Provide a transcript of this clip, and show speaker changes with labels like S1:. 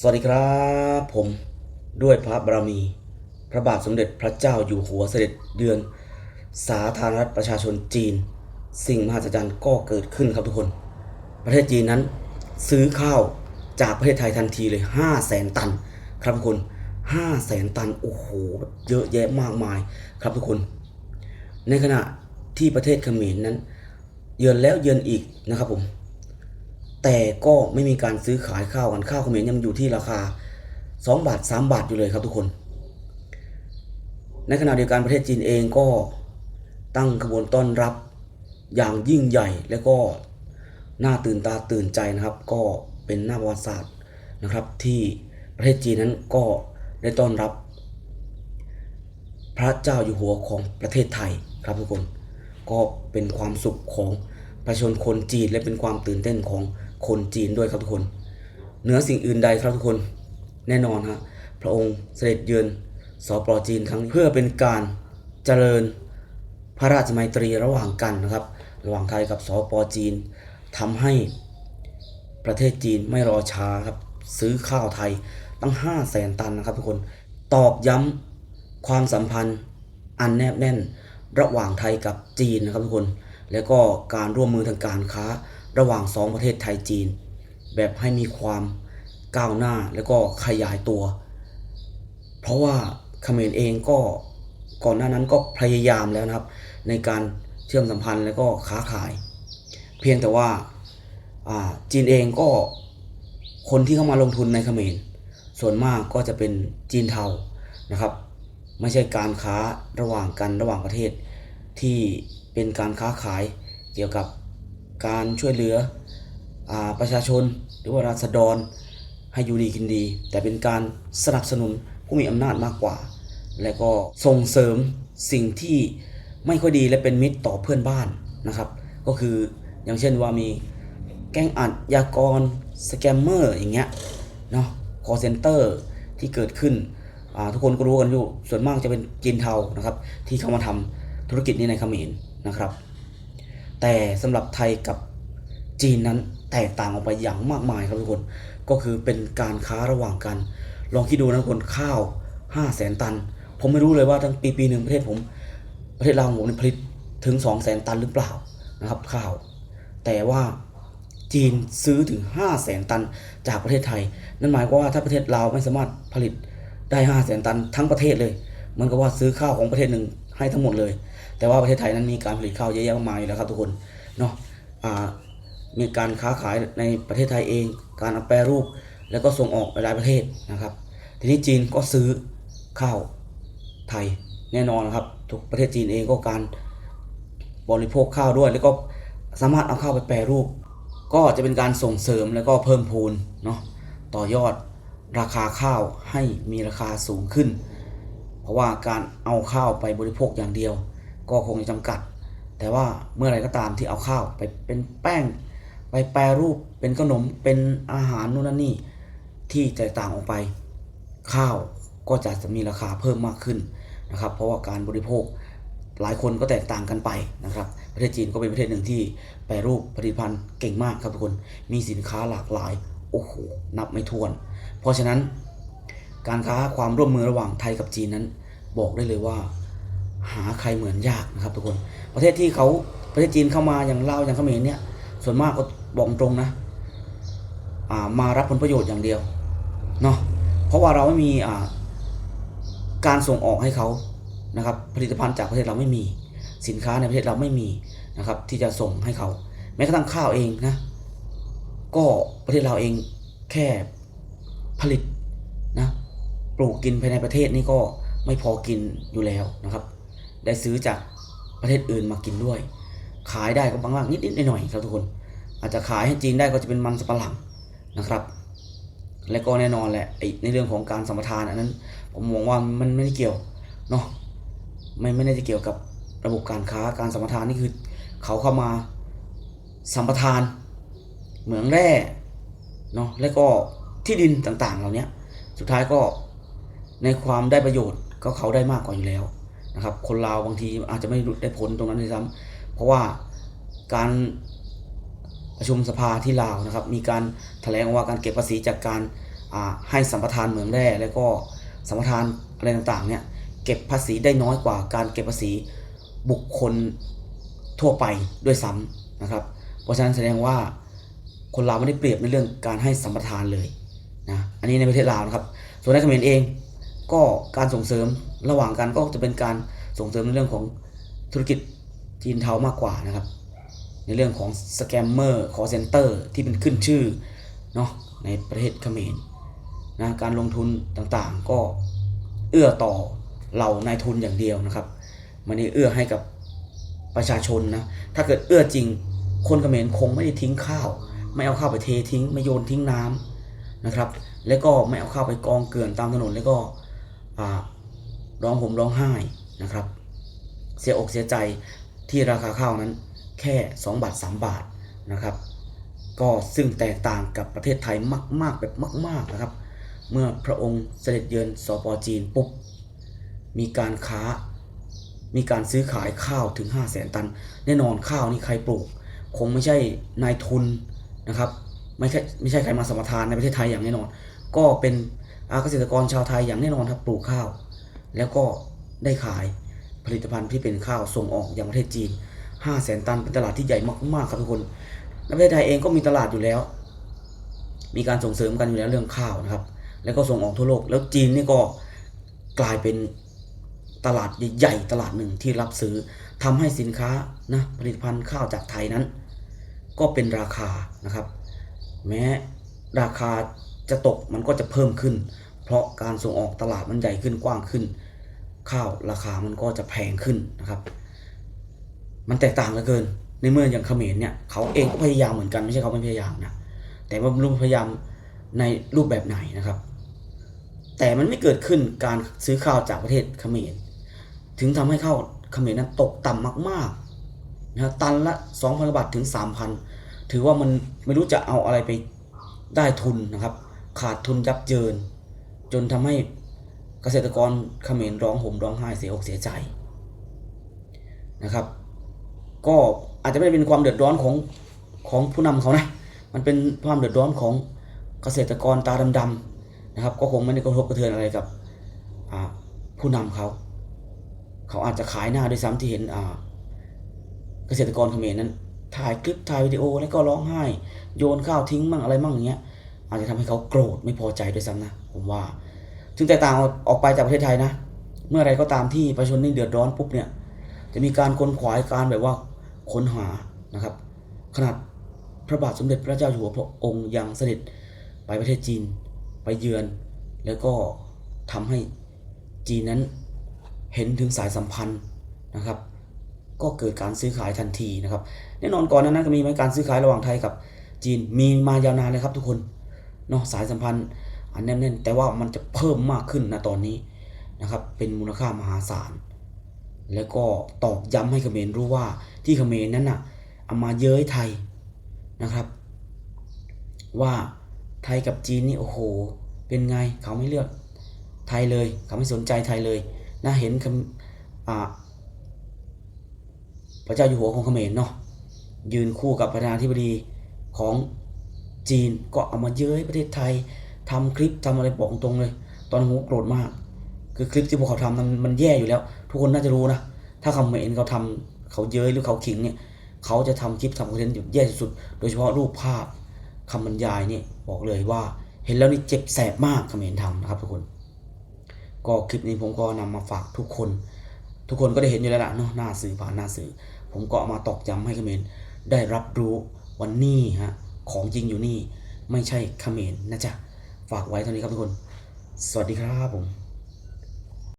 S1: สวัสดีครับผมด้วยพระบารมี พระบาทสมเด็จพระเจ้าอยู่หัวเสด็จเดือน สาธารณรัฐประชาชนจีน สิ่งมหัศจรรย์ก็เกิดขึ้นครับทุกคน ประเทศจีนนั้น ซื้อข้าวจากประเทศไทยทันทีเลย 5 0 0แสนตัน ครับทุกคน5 0 0แสนตัน โอ้โห เยอะแยะมากมายครับทุกคน ในขณะที่ประเทศเขมรนั้น เยือนแล้วเยือนอีกนะครับผม แต่ก็ไม่มีการซื้อขายข้าวกันข้าวเขมรยังอยู่ที่ราคา 2 บาท 3 บาทอยู่เลยครับทุกคน ในขณะเดียวกันประเทศจีนเองก็ตั้งขบวนต้อนรับอย่างยิ่งใหญ่และก็น่าตื่นตาตื่นใจนะครับ ก็เป็นหน้าประวัติศาสตร์นะครับ ที่ประเทศจีนนั้นก็ได้ต้อนรับ พระเจ้าอยู่หัวของประเทศไทยครับทุกคน ก็เป็นความสุขของประชาชนคนจีนและเป็นความตื่นเต้นของ คนจีนด้วยครับทุกคน เหนือสิ่งอื่นใดครับทุกคนแน่นอนฮะพระองค์เสด็จเยือนสปจีนครั้งนี้เพื่อเป็นการเจริญพระราชมัยตรีระหว่างกันนะครับ ระหว่างไทยกับสปจีนทำให้ประเทศจีนไม่รอช้าครับซื้อข้าวไทยตั้ง5 0 0แสนตันนะครับทุกคนตอกย้ำความสัมพันธ์อันแนบแน่นระหว่างไทยกับจีนนะครับทุกคน แล้วก็การร่วมมือทางการค้า ระหว่างสองประเทศไทยจีน แบบให้มีความก้าวหน้าแล้วก็ขยายตัว เพราะว่าเขมรเองก็ก่อนหน้านั้นก็พยายามแล้วนะครับ ในการเชื่อมสัมพันธ์แล้วก็ค้าขาย เพียงแต่ว่าจีนเองก็คนที่เข้ามาลงทุนในเขมรส่วนมากก็จะเป็นจีนเทานะครับ ไม่ใช่การค้าระหว่างกันระหว่างประเทศที่เป็นการค้าขายเกี่ยวกับ การช่วยเหลืออประชาชน หรือว่าราษฎรให้อยู่ดีกินดี แต่เป็นการสนับสนุนผู้มีอำนาจมากกว่า และก็ส่งเสริมสิ่งที่ไม่ค่อยดีและเป็นมิตรต่อเพื่อนบ้านนะครับ ก็คืออย่างเช่นว่ามีแก๊งอัดยากรสแกมเมอร์อย่างเงี้ยเนาะคอเซนเตอร์ที่เกิดขึ้นทุกคนก็รู้กันอยู่ส่วนมากจะเป็นจีนเทานะครับ ที่เข้ามาทำธุรกิจนี้ในเขมรนะครับ แต่สำหรับไทยกับจีนนั้นแตกต่างออกไปอย่างมากมายครับทุกคน ก็คือเป็นการค้าระหว่างกัน ลองคิดดูนะคนข้าว5 0 0แสนตัน ผมไม่รู้เลยว่าทั้งปีปีหนึ่งประเทศผมประเทศเราผมผลิตถึง 2 0 0แสนตันหรือเปล่านะครับข้าว แต่ว่าจีนซื้อถึง 5 0 0แสนตันจากประเทศไทย นั่นหมายความว่าถ้าประเทศเราไม่สามารถผลิตได้ 5 0 0แสนตันทั้งประเทศเลยมือนกับว่าซื้อข้าวของประเทศหนึ่งให้ทั้งหมดเลย แต่ว่าประเทศไทยนั้นมีการผลิตข้าวเยอะแยะมากมายแล้วครับทุกคนเนาะมีการค้าขายในประเทศไทยเอง การเอาแปรรูป แล้วก็ส่งออกไปหลายประเทศนะครับ ทีนี้จีนก็ซื้อข้าวไทยแน่นอนนะครับทุกประเทศจีนเองก็การบริโภคข้าวด้วย แล้วก็สามารถเอาข้าวไปแปรรูป ก็จะเป็นการส่งเสริมแล้วก็เพิ่มพูนเนาะต่อยอดราคาข้าวให้มีราคาสูงขึ้น เพราะว่าการเอาข้าวไปบริโภคอย่างเดียว ก็คงจะจำกัด แต่ว่าเมื่อไรก็ตามที่เอาข้าวไปเป็นแป้ง ไปแปรรูปเป็นขนมเป็นอาหารนู่นนั่นนี่ที่แตกต่างออกไป ข้าวก็จะมีราคาเพิ่มมากขึ้นนะครับ เพราะว่าการบริโภคหลายคนก็แตกต่างกันไปนะครับ ประเทศจีนก็เป็นประเทศหนึ่งที่แปรรูปผลิตภัณฑ์เก่งมากครับทุกคน มีสินค้าหลากหลาย โอ้โห นับไม่ถ้วน เพราะฉะนั้น การค้าความร่วมมือระหว่างไทยกับจีนนั้น บอกได้เลยว่า หาใครเหมือนยากนะครับทุกคน ประเทศที่เขาประเทศจีนเข้ามาอย่างลาวอย่างเขมรเนี่ย ส่วนมากก็บอกตรงนะามารับผลประโยชน์อย่างเดียวเนาะเพราะว่าเราไม่มีการส่งออกให้เขานะครับผลิตภัณฑ์จากประเทศเราไม่มีสินค้าในประเทศเราไม่มีนะครับที่จะส่งให้เขาแม้กระทั่งข้าวเองนะก็ประเทศเราเองแค่ผลิตนะปลูกกินภายในประเทศนี่ก็ไม่พอกินอยู่แล้วนะครับ ได้ซื้อจากประเทศอื่นมากินด้วย ขายได้ก็บางมากนิดๆหน่อยๆครับทุกคน อาจจะขายให้จีนได้ก็จะเป็นมันสำปะหลังนะครับ และก็แน่นอนแหละในเรื่องของการสัมปทานอันนั้น ผมมองว่ามันไม่ได้เกี่ยวเนาะไม่ไม่ได้จะเกี่ยวกับระบบการค้าการสัมปทานนี่คือ เขาเข้ามาสัมปทาน เหมืองแร่เนาะและก็ที่ดินต่างๆ เหล่านี้สุดท้ายก็ในความได้ประโยชน์ก็เขาได้มากกว่าอยู่แล้ว นะครับ คนลาวบางทีอาจจะไม่ได้ผลตรงนั้นด้วยซ้ำเพราะว่าการประชุมสภาที่ลาวนะครับ มีการแถลงว่าการเก็บภาษีจากการให้สัมปทานเหมืองแร่แล้วก็สัมปทานอะไรต่างๆเนี่ยเก็บภาษีได้น้อยกว่าการเก็บภาษีบุคคลทั่วไปด้วยซ้ำนะครับ เพราะฉะนั้นแสดงว่าคนลาวไม่ได้เปรียบในเรื่องการให้สัมปทานเลยนะอันนี้ในประเทศลาวนะครับ ส่วนในเขมรเอง ก็การส่งเสริมระหว่างกันก็จะเป็นการส่งเสริมในเรื่องของธุรกิจจีนเทามากกว่านะครับ ในเรื่องของสแกมเมอร์คอเซนเตอร์ที่เป็นขึ้นชื่อเนาะในประเทศเขมรนะการลงทุนต่างๆ ก็เอื้อต่อเหล่านายทุนอย่างเดียวนะครับมันได้เอื้อให้กับประชาชนนะถ้าเกิดเอื้อจริง คนเขมรคงไม่ได้ทิ้งข้าว ไม่เอาข้าวไปเททิ้ง ไม่โยนทิ้งน้ำนะครับ แล้วก็ไม่เอาข้าวไปกองเกลื่อนตามถนนแล้วก็ ร้องห่มร้องไห้นะครับ เสียอกเสียใจที่ราคาข้าวนั้นแค่ 2 บาท 3 บาทนะครับ ก็ซึ่งแตกต่างกับประเทศไทยมาก ๆ แบบมาก ๆนะครับ เมื่อพระองค์เสด็จเยือนสปจีนปุ๊บมีการค้ามีการซื้อขายข้าวถึง 5 0 0แสนตัน แน่นอนข้าวนี่ใครปลูก คงไม่ใช่นายทุนนะครับ ไม่ใช่ไม่ใช่ใครมาสมทานในประเทศไทยอย่างแน่นอน ก็เป็น เกษตรกรชาวไทยอย่างแน่นอนครับปลูกข้าว แล้วก็ได้ขายผลิตภัณฑ์ที่เป็นข้าวส่งออกอย่างประเทศจีน 5 0 0แสนตันเป็นตลาดที่ใหญ่มากๆครับทุกคนในประเทศไทยเองก็มีตลาดอยู่แล้ว มีการส่งเสริมกันอยู่แล้วเรื่องข้าวนะครับ แล้วก็ส่งออกทั่วโลก แล้วจีนนี่ก็กลายเป็นตลาดใหญ่ๆตลาดหนึ่งที่รับซื้อทำให้สินค้านะผลิตภัณฑ์ข้าวจากไทยนั้น ก็เป็นราคานะครับ แม้ราคา จะตกมันก็จะเพิ่มขึ้น เพราะการส่งออกตลาดมันใหญ่ขึ้นกว้างขึ้น ข้าวราคามันก็จะแพงขึ้นนะครับ มันแตกต่างเหลือเกิน ในเมื่ออย่างเขมรเนี่ยเขาเองก็พยายามเหมือนกันไม่ใช่เขาไม่พยายามนะแต่ว่าลุงพยายามในรูปแบบไหนนะครับ แต่มันไม่เกิดขึ้นการซื้อข้าวจากประเทศเขมรถึงทำให้ข้าวเขมรนั้นตกต่ำมากๆนะตันละ 2,000 บาทถึง 3,000 ถือว่ามันไม่รู้จะเอาอะไรไปได้ทุนนะครับ ขาดทุนยับเยิน จนทำให้เกษตรกรเขมรร้องห่มร้องไห้เสียอกเสียใจนะครับ ก็อาจจะไม่ได้เป็นความเดือดร้อนของของผู้นำเขานะมันเป็นความเดือดร้อนของเกษตรกรตาดำๆนะครับ ก็คงไม่ได้กระทบกระเทือนอะไรกับผู้นำเขา เขาอาจจะขายหน้าด้วยซ้ำที่เห็นเกษตรกรเขมรนั้นถ่ายคลิปถ่ายวิดีโอแล้วก็ร้องไห้ โยนข้าวทิ้งมั่งอะไรมั่งอย่างเงี้ย อาจจะทำให้เขาโกรธไม่พอใจด้วยซ้ำนะผมว่าถึงแตกต่างออกไปจากประเทศไทยนะ เมื่อไรก็ตามที่ประชาชนนี่เดือดร้อนปุ๊บเนี่ย จะมีการค้นขวายการแบบว่าค้นหานะครับ ขนาดพระบาทสมเด็จพระเจ้าอยู่หัวพระองค์ยังเสด็จไปประเทศจีนไปเยือน แล้วก็ทำให้จีนนั้นเห็นถึงสายสัมพันธ์นะครับ ก็เกิดการซื้อขายทันทีนะครับ แน่นอนก่อนหนานั้นก็มีการซื้อขายระหว่างไทยกับจีนมีมายาวนานเลยครับทุกคน เนาะสายสัมพันธ์อันแน่นๆแต่ว่ามันจะเพิ่มมากขึ้นนะตอนนี้นะครับ เป็นมูลค่ามหาศาล แล้วก็ตอกย้ำให้เขมรรู้ว่าที่เขมรนั้นน่ะเอามาเย้ยไทยนะครับ ว่าไทยกับจีนนี่โอ้โห เป็นไงเขาไม่เลือกไทยเลย เขาไม่สนใจไทยเลยนะเห็นคำพระเจ้าอยู่หัวของเขมรเนาะยืนคู่กับประธานาธิบดีของ จีนก็เอามาเย้ยประเทศไทยทำคลิปทำอะไรบอกตรงเลย ตอนนั้นผมก็โกรธมาก คือคลิปที่พวกเขาทำนั้นมันแย่อยู่แล้ว ทุกคนน่าจะรู้นะ ถ้าคำเมรเขาทำเขาเย้ยหรือเขาขิงเนี่ยเขาจะทำคลิปทำคอนเทนต์แย่สุด โดยเฉพาะรูปภาพคำบรรยายนี่บอกเลยว่าเห็นแล้วนี่เจ็บแสบมากเมรทำนะครับทุกคน ก็คลิปนี้ผมก็นำมาฝากทุกคน ทุกคนก็ได้เห็นอยู่แล้วล่ะเนาะหน้าสื่อผ่านหน้าสื่อ ผมก็เอามาตอกย้ำให้เขมรได้รับรู้วันนี้ฮะ ของจริงอยู่นี่ ไม่ใช่เขมรนะจ๊ะ ฝากไว้เท่านี้ครับทุกคน สวัสดีครับผม